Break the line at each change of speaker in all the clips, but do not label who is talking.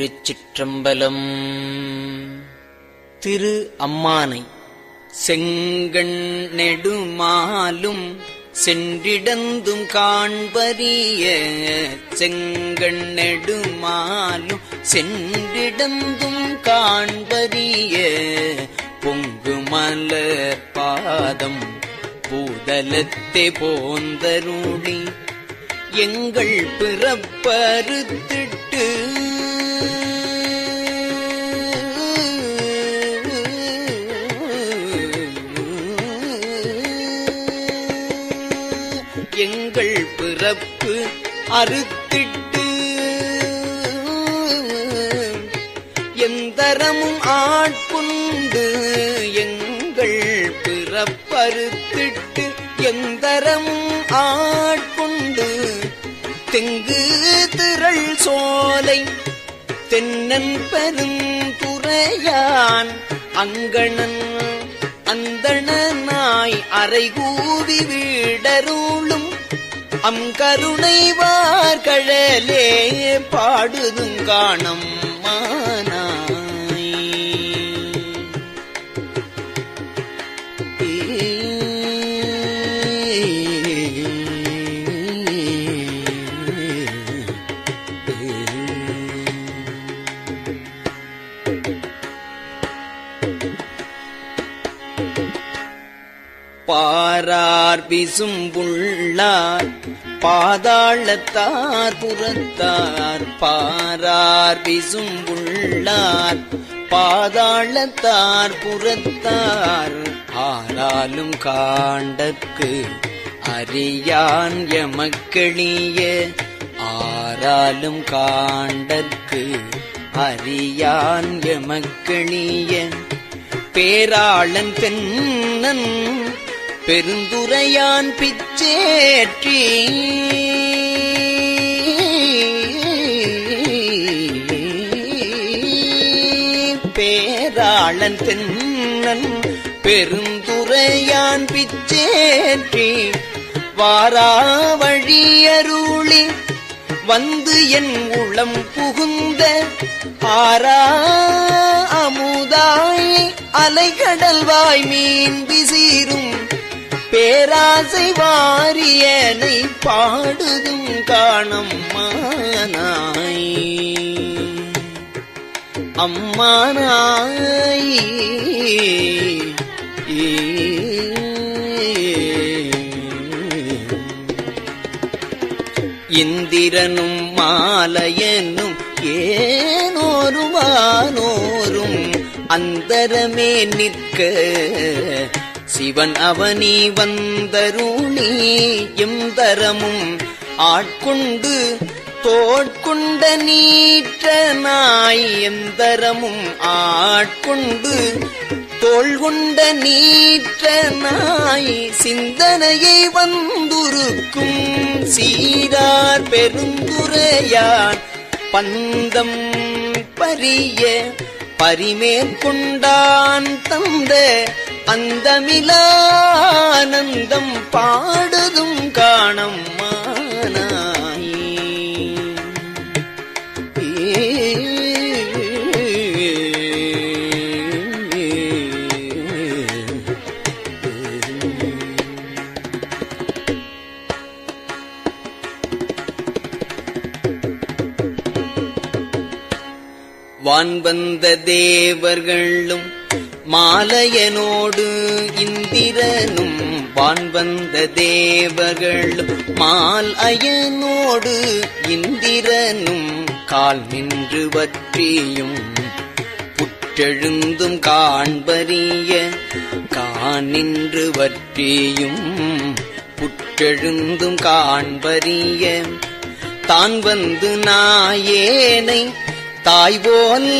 திருச்சிற்றம்பலம். திரு அம்மானை செங்கண் நெடுமாலும் சென்றிடந்தும் காண்பறிய செங்கண் நெடுமாலும் சென்றிடந்தும் காண்பறிய பொங்கு மலர் பாதம் பூதலத்தை போந்தருளி எங்கள் பிறப்பறுத்திட்டு தங்கள் பிறப்பு அறுத்திட்டு எந்தரமும் ஆட்கொண்டு எங்கள் பிறப்பறுத்திட்டு எந்தரமும் ஆட்கொண்டு தெங்கு திரள் சோலை தென்னன் பெருந்துறையான் அங்கணன் அந்தணனாய் அறைகூவி வீடருளும் அம் கருணை வார்கழலே பாரார் விசும்புள்ளார் பாதாளத்தார் புறத்தார் பாரார் விசும்புள்ளார் பாதாளத்தார் புறத்தார். ஆராலும் காண்டற்கு அறியான் எமக்களிய ஆராலும் காண்டற்கு அறியான் எமக்களிய. பேராளன் தென்னன் பெருந்துரையான் பிச்சேற்றி. பேராளன் தென்னன் பெருந்துரையான் பிச்சேற்றி. வாரா வழியருளி வந்து என் உளம் புகுந்த ஆரா அமுதாய் அலைகடல்வாய் மீன் விசீரும் பேராசை வாரியனை பாடுதும் காணம் மானாய் அம்மானாய் இந்திரனும் மாலையனும் ஏனோருவானோரும் அந்தரமே நிற்க சிவன் அவனி வந்தருளி எந்தரமும் ஆட்கொண்டு தோட்கொண்ட நீற்ற நாய் எந்தரமும் ஆட்கொண்டு தோள் கொண்ட நீற்ற நாய் சிந்தனையை வந்துருக்கும் சீரார் பெருந்துரையார் பந்தம் பரிய பரிமேற்கொண்டான் தந்த அந்தமிலானந்தம் பாடுதும் காணம் வான் வந்த தேவர்களும் மாலையனோடு இந்திரனும் வான்வந்த தேவர்களும் மால் அயனோடு இந்திரனும் கால் நின்று வற்றியும். புற்றெழுந்தும் காண்பறிய காணின்று வற்றியும். புற்றெழுந்தும் காண்பறிய தான் வந்து நாயேனை தாய்வோல்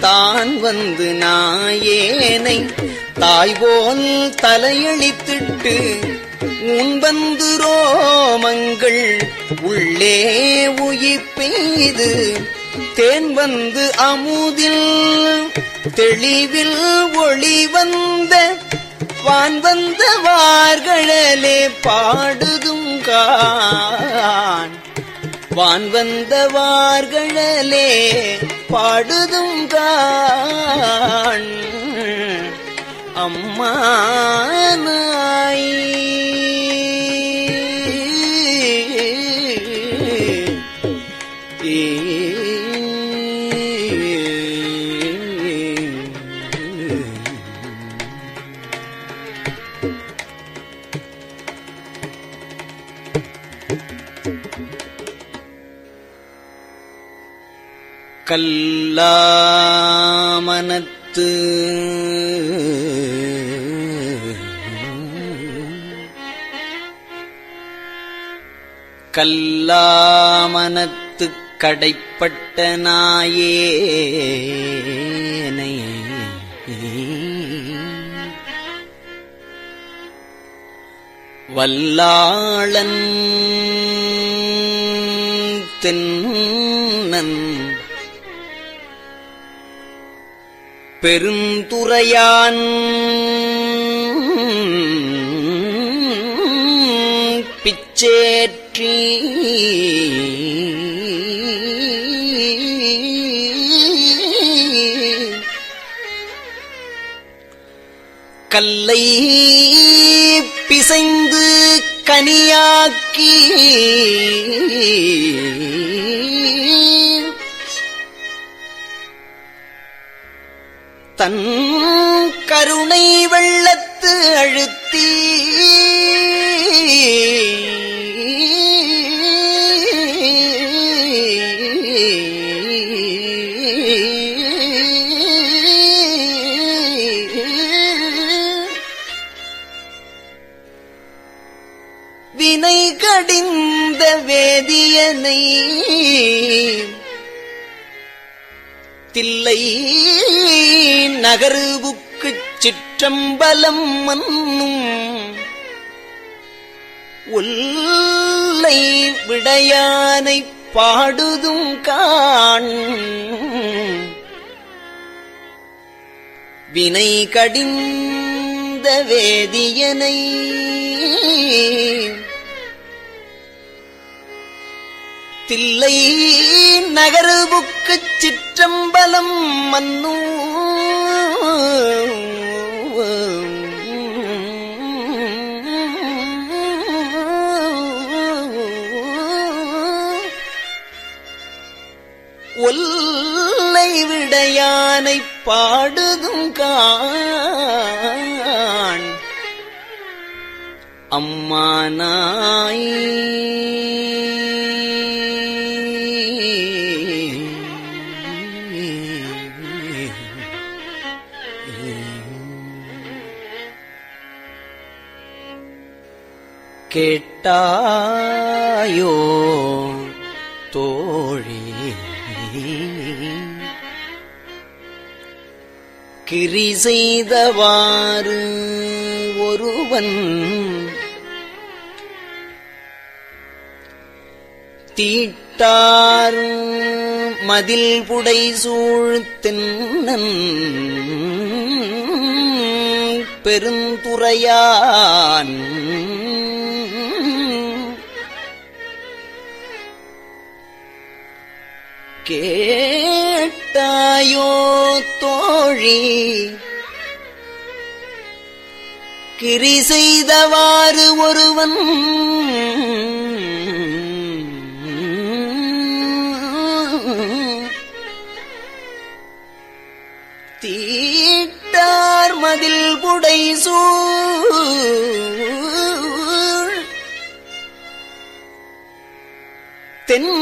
தான் வந்து நாயேனை தாய்போல் தலையளித்திட்டு உன் வந்து ரோமங்கள் உள்ளே உயிப்பெய்து தேன் வந்து அமுதில் தெளிவில் ஒளி வந்த வான் வந்த வார்களே பாடுதும் கான். வான் வந்தவார்களே பாடுதும் காண் அம்மா கல்லாமனத்து. கல்லாமனத்து கடைப்பட்ட நாயேனை வல்லாளன் தென்னன் பெருந்துறையான் பிச்சேற்றி கல்லை பிசைந்து கனியாக்கி தன் கருணை வெள்ளத்து அழுத்தி வினை கடிந்த வேதியனை தில்லை நகருவுக்குச் சிற்றம்பலம் மன்னும் உள்ளை விடையானை பாடுதும் காண். வினை கடிந்த வேதியனை தில்லை நகருவுக்குச் சிற்றம்பலம் மன்னு விடையானை பாடுதும் காண். அம்மா நாய். கேட்டாயோ தோழி. கிரி செய்தவாறு ஒருவன் தீட்டார் மதில் புடை சூழ்த்தென்னன் பெருந்துறையான் கேட்டாயோ தோழி கிரி செய்தவாறு ஒருவன் தீட்டார் மதில் புடை சூழ். தென்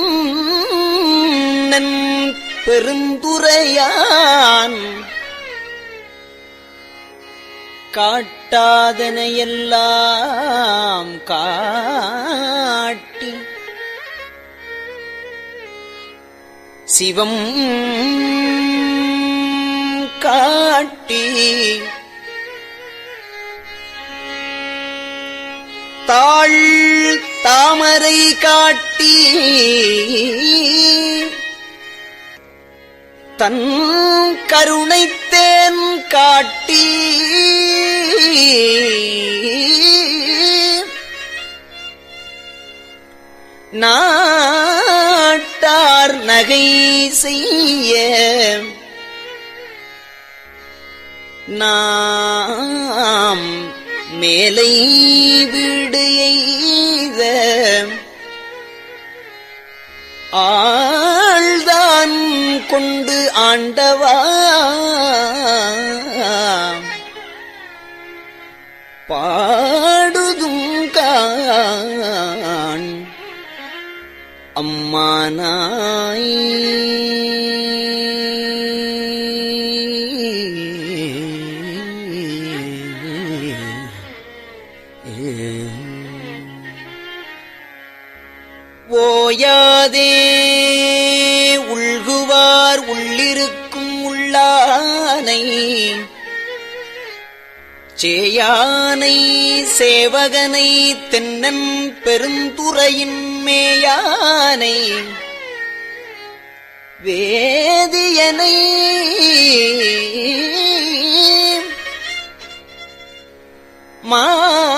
பெருந்துரையான் காட்டாதனையெல்லாம் காட்டி சிவம் காட்டி தாழ் தாமரை காட்டி தன் கருணைத்தேன் காட்டி. நாட்டார் நகை செய்ய. நாம் மேலை வீடு எய்த. ஆள்தான் கொண்டு ஆண்டவா. பாடுதும் காண் அம்மானாய் ஓயாதே சேயானை சேவகனை தென்னன் பெருந்துறையின் மேயானை வேதியனை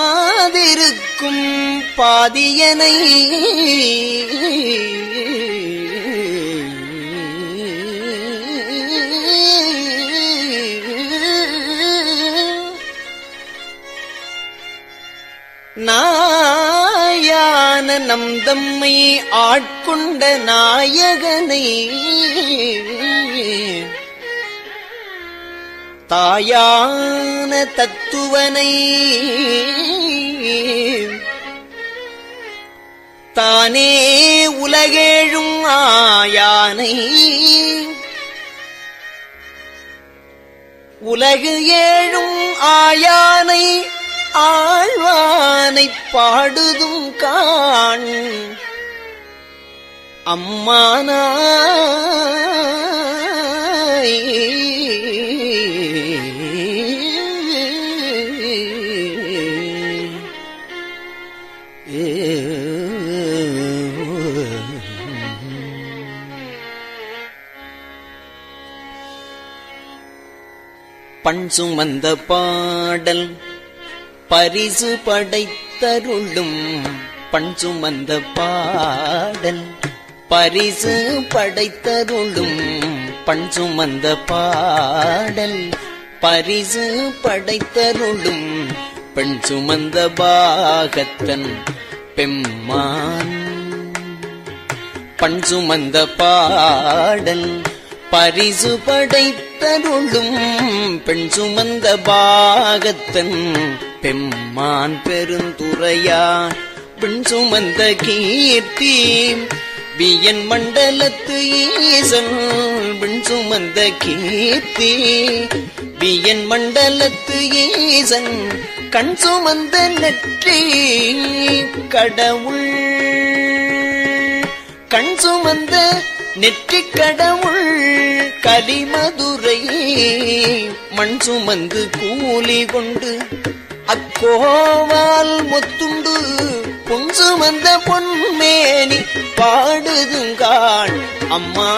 மாதிருக்கும் பாதியனை நம் தம்மை ஆட்கொண்ட நாயகனை. தாயான தத்துவனை தானே உலகேழும் ஆயானை. உலகு ஏழும் ஆயானை ஆ ஆழ்வானைப் பாடுதும் காண். அம்மானாய். பண் சுமந்த பாடல் பரிசு படைத்த படைத்தருளும் பண் சுமந்த பாடல் பரிசு படைத்தருளும் பண் சுமந்த பாடல். பரிசு படைத்தருளும் பெண் சுமந்த பாகத்தன் பெம்மான். பண் சுமந்த பாடல். பரிசு படைத்தருளும் பெண் சுமந்த பாகத்தன் பெம்மான் பெருந்துறையார் பின் சுமந்த கீர்த்தி வியன் மண்டலத்து ஈசன் பின் சுமந்த கீர்த்தி வியன் மண்டலத்து ஈசன் கண் சுமந்த நெற்றி கடவுள். கண் சுமந்த நெற்றி கடவுள் கலிமதுரை மண் சுமந்து கூலி கொண்டு அக்கோவால் முத்துண்டு பொன் சுமந்த பொன்மேனி பாடுதுங்காள் அம்மா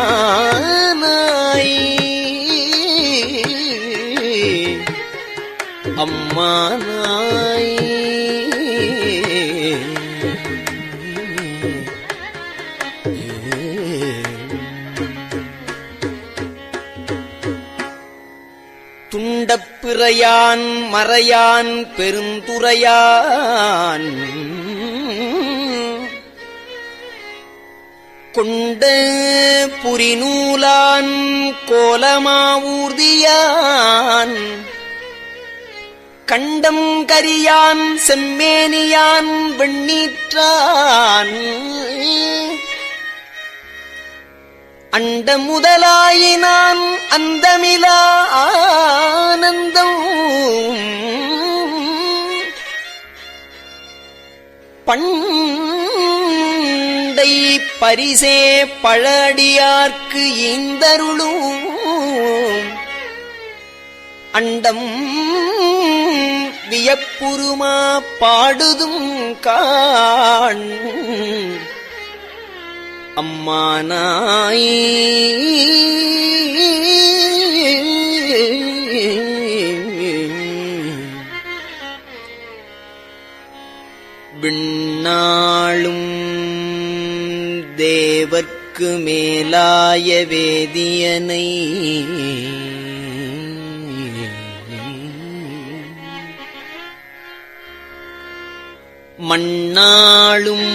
நாய் பிறையான் மறையான் பெருந்துறையான். கொண்ட புரிநூலான் கோலமாவூர்தியான். கண்டம் கரியான் செம்மேனியான் வெண்ணீற்றான். அண்ட முதலாயினான் அந்தமிலா ஆனந்தம். பண்டை பரிசே பழடியார்க்கு இந்தருளும் அண்டம் வியப்புருமா பாடுதும் காண். அம்மானாய். விண்ணாளும் தேவர்க்கு மேலாய வேதியனை மண்ணாளும்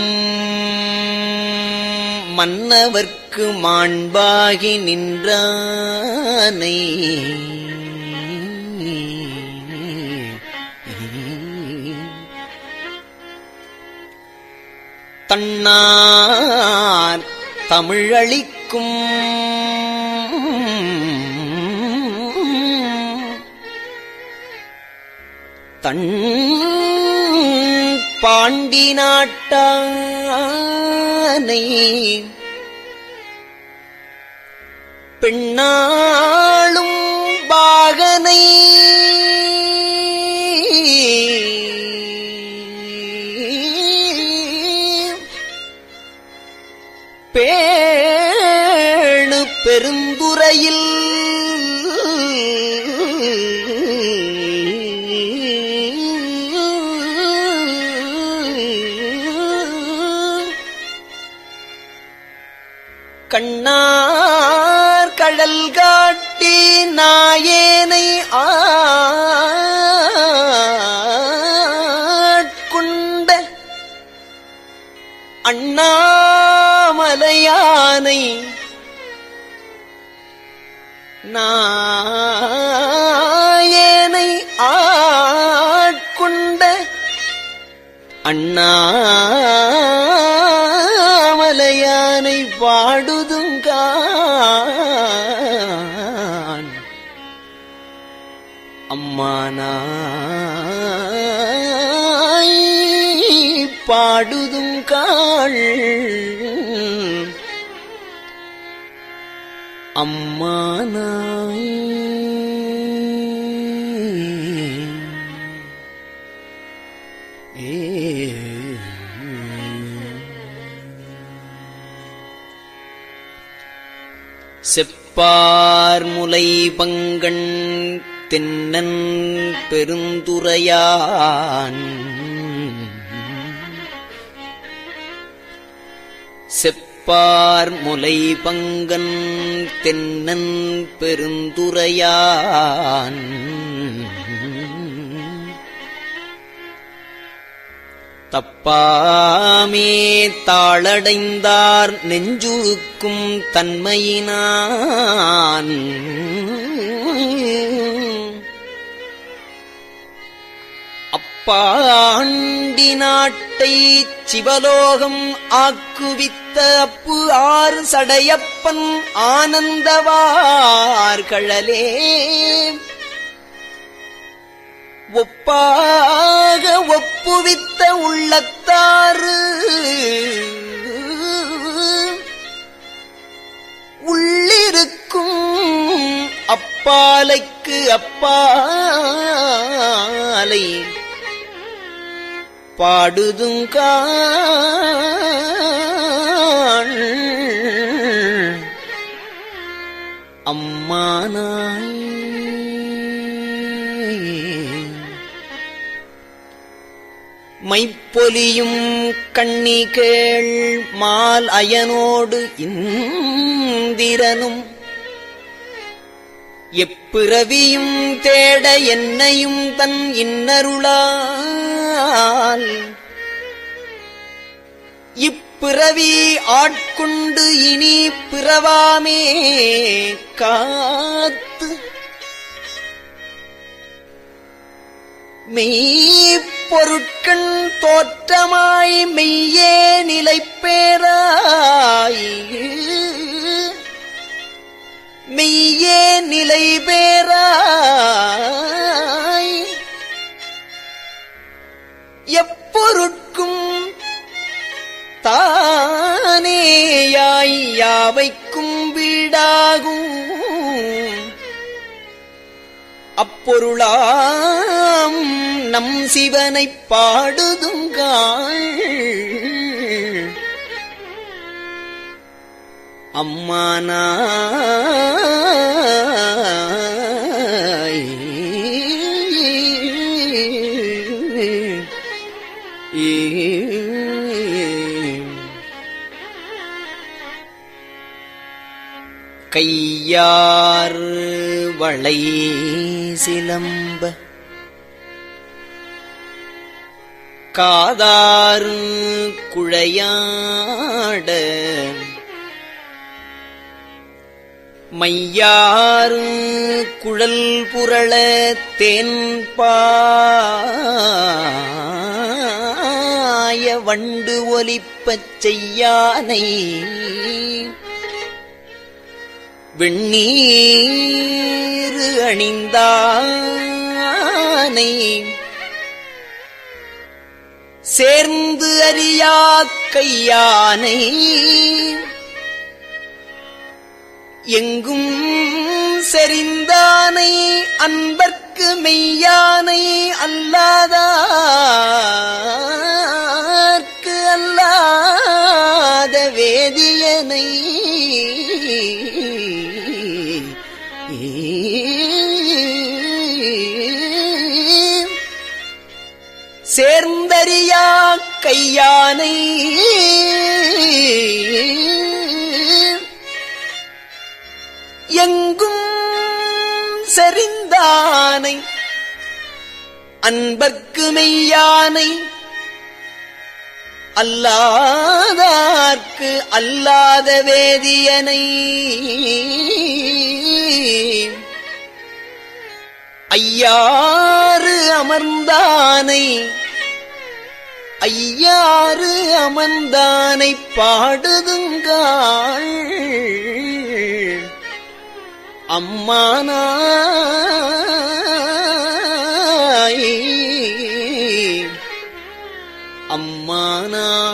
மன்னவர்க்கு மாண்பாகி நின்றானை. தன்னார் தமிழளிக்கும் தன் பாண்டி நாட்டானை பெண்ணாளும் பாகனை. பேணு பெருந்துரையில் கண்ணார் காட்டி நாயேனை ஆட்கொண்ட அண்ணாமலையானை நாயேனை ஆட்கொண்ட அண்ணா பாடுதுங்காள் அம்மானாய் செப்பார் முலை பங்கண் தென்னன் பெருந்துரையான். பார் முலை பங்கன் தென்னன் பெருந்துரையான். தப்பாமே தாளடைந்தார் நெஞ்சுருக்கும் தன்மையினான். பாண்டி நாட்டை சிவலோகம் ஆக்குவித்த அப்பு ஆறு சடையப்பன் ஆனந்தவார்கழலே ஒப்பாக ஒப்புவித்த உள்ளத்தாறு உள்ளிருக்கும் அப்பாலைக்கு அப்பாலை பாடுதும் அம்மானாய் மைப்பொலியும் கண்ணி கேள் மால் அயனோடு இந்திரனும். எப்பிறவியும் தேட என்னையும் தன் இன்னருளா ஆனால் இப்பிறவி ஆட்கொண்டு இனி பிறவாமே காத்து மெய்ப்பொருட்கண் தோற்றமாய் மெய்யே அவைக்கும் வீடாகும். அப்பொருளாம் நம் சிவனை பாடுதுங்காள் அம்மானாய். கையார் வளை சிலம்ப. காதாறு குழையாட. மையாறு குழல் புரள தேன்பாய வண்டு ஒலிப்பச் செய்யானை. வெண்ணீர் அணிந்தானை. சேர்ந்து அறியா கையானை. எங்கும் செறிந்தானை அன்பர்க்கு மெய்யானை அல்லாதார்க்கு அல்லாத வேதியனை. கையானை. எங்கும் செறிந்தானை அன்பர்க்கு மெய்யானை. அல்லாதார்க்கு அல்லாத வேதியனை. ஐயாறு அமர்ந்தானை. ஐயாறு அமர்ந்தானை பாடுதுங்காள் அம்மானாய் அம்மானாய்